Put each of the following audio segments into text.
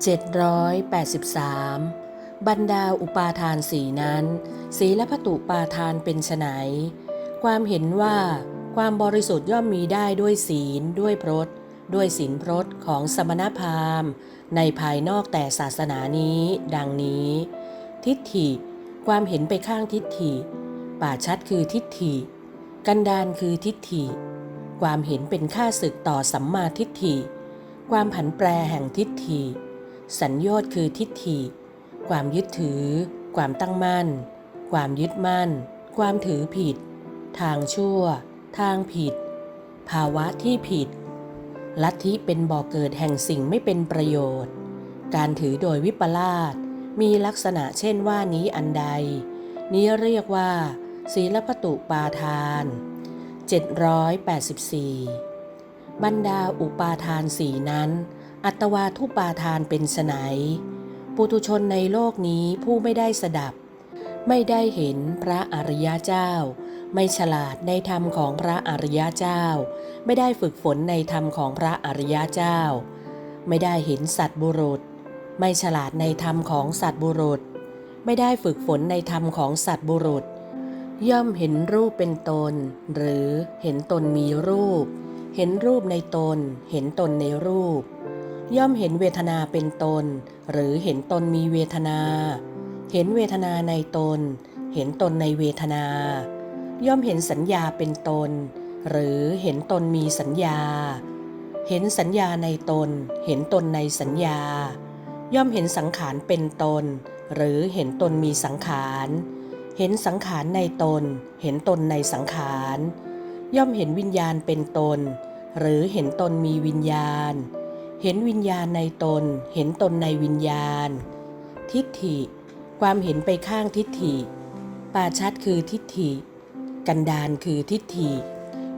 783 บรรดาอุปาทานสีนั้นศีและพตุปาทานเป็นไนความเห็นว่าความบริสุทธิ์ย่อมมีได้ด้วยศีลด้วยพรตด้วยศีลพรตของสมณพราหมณ์ ในภายนอกแต่ศาสนานี้ ดังนี้ ทิฏฐิ ความเห็นไปข้างทิฏฐิ ป่าชัดคือทิฏฐิ กันดานคือทิฏฐิ ความเห็นเป็นค่าศึกต่อสัมมาทิฏฐิ ความผันแปรแห่งทิฏฐิ สัญญอดคือทิฏฐิ ความยึดถือ ความตั้งมั่น ความยึดมั่น ความถือผิด ทางชั่ว ทางผิด ภาวะที่ผิด ลัทธิเป็นบ่อเกิดแห่งสิ่งไม่เป็นประโยชน์ การถือโดยวิปลาสมีลักษณะเช่นว่านี้อันใด นี้เรียกว่า ศีลพตุปาทาน 784 บรรดาอุปาทานสีนั้น อัตวาทุปาทานเป็นไฉนปุตุชนในโลกนี้ผู้ไม่ได้สดับ ไม่ได้เห็นพระอริยเจ้า ไม่ฉลาดในธรรมของพระอริยเจ้า ไม่ได้ฝึกฝนในธรรมของพระอริยเจ้า ไม่ได้เห็นสัตบุรุษ ไม่ฉลาดในธรรมของสัตบุรุษ ไม่ได้ฝึกฝนในธรรมของสัตบุรุษ ย่อมเห็นรูปเป็นตน หรือเห็นตนมีรูป เห็นรูปในตน เห็นตนในรูป ย่อมเห็นเวทนาเป็นตน หรือเห็นตนมีเวทนา เห็นเวทนาในตน เห็นตนในเวทนา ย่อมเห็นสัญญาเป็นตน หรือเห็นตนมีสัญญา เห็นสัญญาในตน เห็นตนในสัญญา ย่อมเห็นสังขารเป็นตน หรือเห็นตนมีสังขาร เห็นสังขารในตน เห็นตนในสังขาร ย่อมเห็นวิญญาณเป็นตน หรือเห็นตนมีวิญญาณ เห็นวิญญาณในตน เห็นตนในวิญญาณ ทิฏฐิ ความเห็นไปข้างทิฏฐิ ปาชัดคือทิฏฐิ กันดานคือทิฏฐิ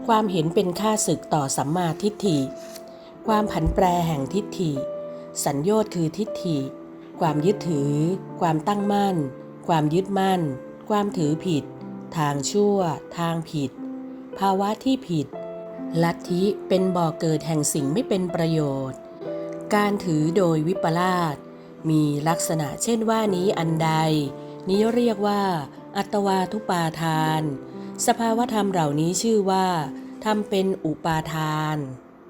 ความเห็นเป็นค่าศึกต่อสัมมาทิฏฐิ ความผันแปรแห่งทิฏฐิ สัญญอดคือทิฏฐิ ความยึดถือ ความตั้งมั่น ความยึดมั่น ความถือผิด ทางชั่ว ทางผิด ภาวะที่ผิดลัทธิเป็นบ่อเกิดแห่งสิ่งไม่เป็นประโยชน์ การถือโดยวิปลาสมีลักษณะเช่นว่านี้อันใด นี้เรียกว่า อัตวาทุปาทาน สภาวธรรมเหล่านี้ชื่อว่าทำเป็นอุปาทาน